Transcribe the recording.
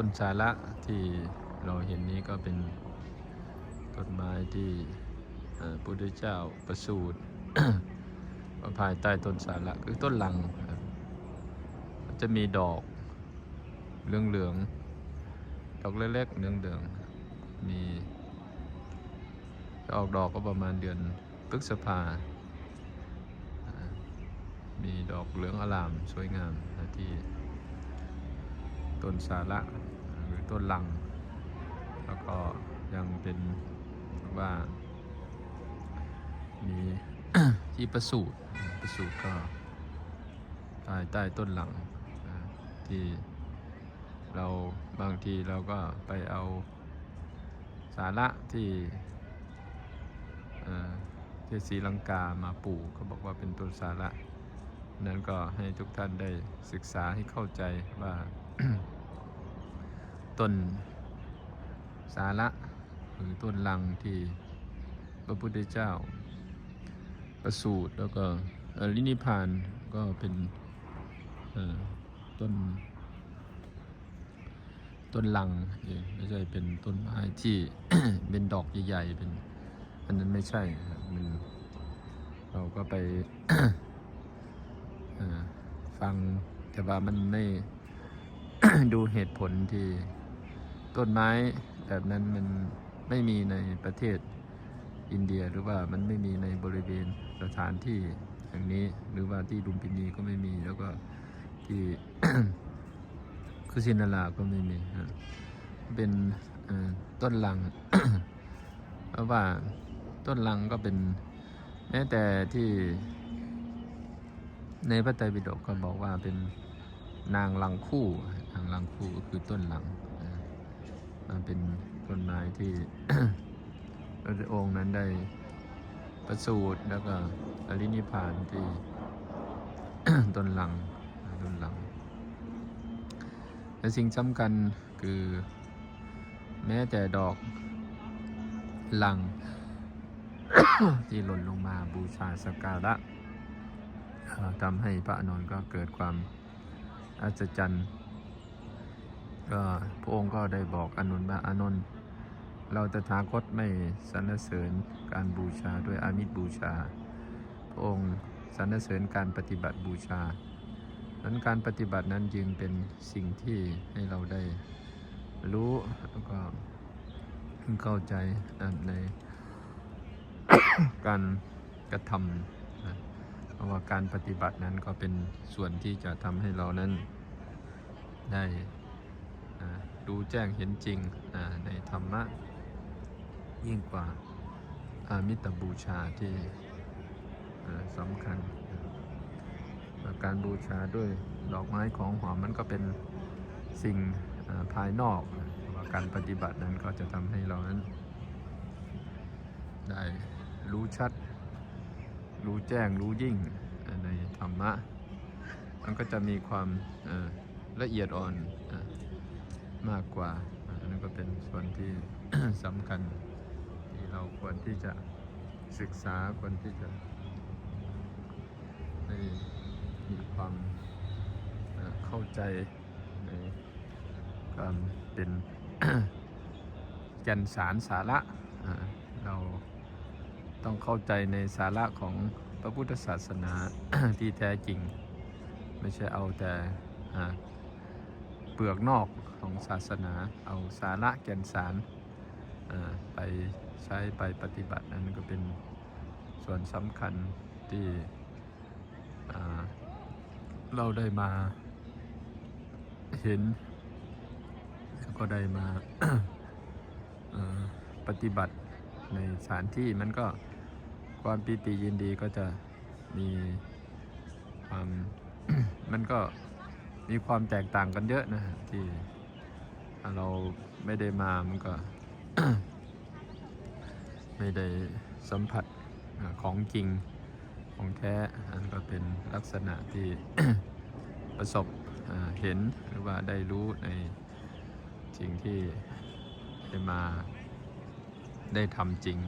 ต้นสาระที่เราเห็นนี้ก็เป็นต้นไม้ที่พระพุทธเจ้าประสูติภายใต้ต้นสาระคือต้นลังจะมีดอกเหลืองๆดอกเล็กๆเหลืองๆมีออกดอกก็ประมาณเดือนพฤษภา มีดอกเหลืองอลามสวยงามที่ ต้นสาระหรือต้นลัง แล้วก็ยังเป็นว่า มีที่ประสูตรประสูตรก็ภายใต้ต้นหลังที่เราบางทีเราก็ไปเอาสาระที่เอ่อที่ศรีลังกามาปลูกเขาบอกว่าเป็นต้นสาระนั้นก็ให้ทุกท่านได้ศึกษาให้เข้าใจว่า ต้นสาระหรือต้นลังที่พระพุทธเจ้า ประสูตรแล้วก็อ่อลินิพานก็เป็นต้น ต้นลังเองไม่ใช่เป็นต้นไม้ที่เป็นดอกใหญ่ๆเป็นอันนั้นไม่ใช่มันเราก็ไปฟังแต่ว่ามันไม่ดูเหตุผลที่ ต้นไม้แบบนั้นมันไม่มีในประเทศอินเดียหรือว่ามันไม่มีในบริเวณสถานที่อย่างนี้หรือว่าที่ลุมพินีก็ไม่มีแล้วก็ที่คุชินาราก็ไม่มีฮะเป็นต้นลัง เพราะว่าต้นลังก็เป็นแม้แต่ที่ในพระไตรปิฎกก็บอกว่าเป็นนางลังคู่นางลังคู่ก็คือต้นลัง มันเป็นต้นไม้ที่พระองค์นั้นได้ประสูติแล้วก็อรินิพานที่ต้นลังต้นลัง และสิ่งสำคัญคือแม้แต่ดอกลัง ที่หล่นลงมาบูชาสกการะทำให้พระอนนท์ก็เกิดความอัศจรรย์ ก็พระองค์ก็ได้บอกอานนว่าอานนท์เราตถาคตไม่สรรเสริญการบูชาด้วยอามิตรบูชา พระองค์สรรเสริญการปฏิบัติบูชานั้นการปฏิบัตินั้นจึงเป็นสิ่งที่ให้เราได้รู้แล้วก็เข้าใจในการกระทำเพราะว่าการปฏิบัตินั้นก็เป็นส่วนที่จะทำให้เรานั้นได้ รู้แจ้งเห็นจริงในธรรมะยิ่งกว่าอามิตรบูชาที่สำคัญ การบูชาด้วยดอกไม้ของหอมมันก็เป็นสิ่งภายนอกว่าการปฏิบัตินั้นก็จะทำให้เรานั้น ได้รู้ชัด รู้แจ้งรู้ยิ่งในธรรมะ มันก็จะมีความละเอียดอ่อน มากกว่า อันนั้นก็เป็นส่วนที่ สำคัญ ที่เราควรที่จะศึกษาควรที่จะให้มีความเข้าใจในการเป็นแก่นสารสาระเราต้องเข้าใจในสาระของพระพุทธศาสนาที่แท้จริง ไม่ใช่เอาแต่ เปลือกนอกของศาสนา เอาสาระแก่นสารไปใช้ไปปฏิบัตินั้นก็เป็นส่วนสำคัญที่เราได้มาเห็น แล้วก็ได้มาปฏิบัติในสถานที่มันก็ความปีติยินดีก็จะมีความมันก็ มีความแตกต่างกันเยอะนะที่เราไม่ได้มามันก็ ไม่ได้สัมผัสของจริงของแท้อันก็เป็นลักษณะที่ประสบเห็นหรือว่าได้รู้ในสิ่งที่ได้มาได้ทำจริง